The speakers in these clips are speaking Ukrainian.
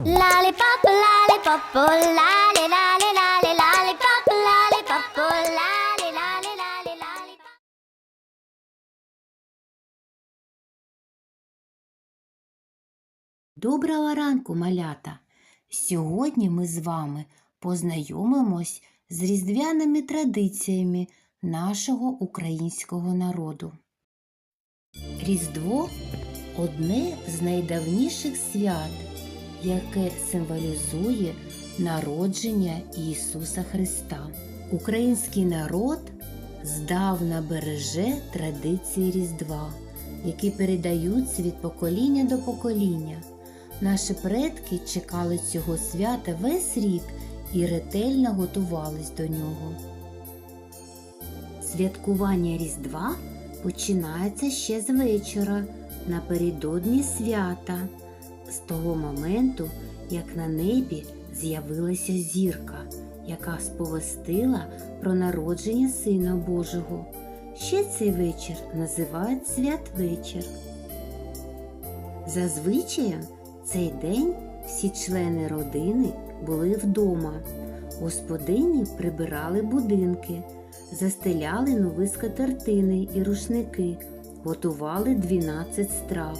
Lollipop, lollipop, oh, lolly, lolly, lolly, lollipop, lollipop, oh, lolly, lolly, lolly. Доброго ранку, малята! Сьогодні ми з вами познайомимось з різдвяними традиціями нашого українського народу. Різдво одне з найдавніших свят, яке символізує народження Ісуса Христа. Український народ здавна береже традиції Різдва, які передаються від покоління до покоління. Наші предки чекали цього свята весь рік і ретельно готувались до нього. Святкування Різдва починається ще з вечора, напередодні свята, з того моменту, як на небі з'явилася зірка, яка сповістила про народження Сина Божого. Ще цей вечір називають святвечір. Зазвичай цей день всі члени родини були вдома. Господині прибирали будинки, застеляли нові скатертини і рушники, готували 12 страв.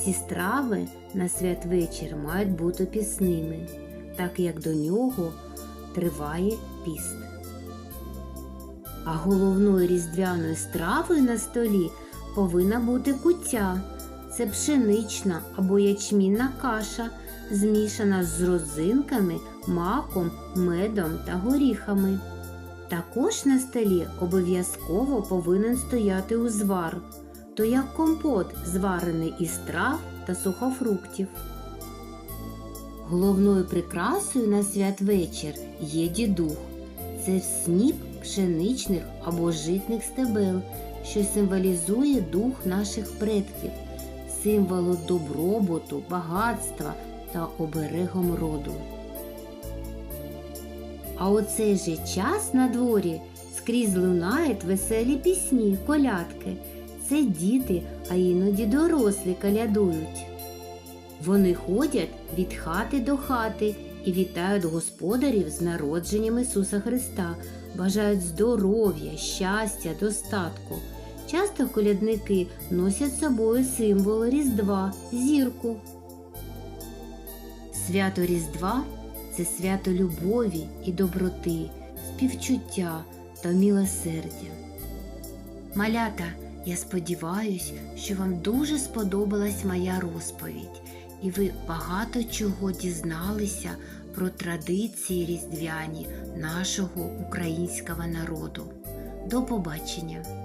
Всі страви на святвечір мають бути пісними, так як до нього триває піст. А головною різдвяною стравою на столі повинна бути куття. Це пшенична або ячмінна каша, змішана з розинками, маком, медом та горіхами. Також на столі обов'язково повинен стояти узвар, то як компот, зварений із трав та сухофруктів. Головною прикрасою на святвечір є дідух. Це сніп пшеничних або житних стебел, що символізує дух наших предків, символу добробуту, багатства та оберегом роду. А у цей же час на дворі скрізь лунають веселі пісні, колядки. Це діти, а іноді дорослі колядують. Вони ходять від хати до хати і вітають господарів з народженням Ісуса Христа, бажають здоров'я, щастя, достатку. Часто колядники носять з собою символ Різдва, зірку. Свято Різдва це свято любові і доброти, співчуття та милосердя. Малята, я сподіваюсь, що вам дуже сподобалась моя розповідь, і ви багато чого дізналися про традиції різдвяні нашого українського народу. До побачення!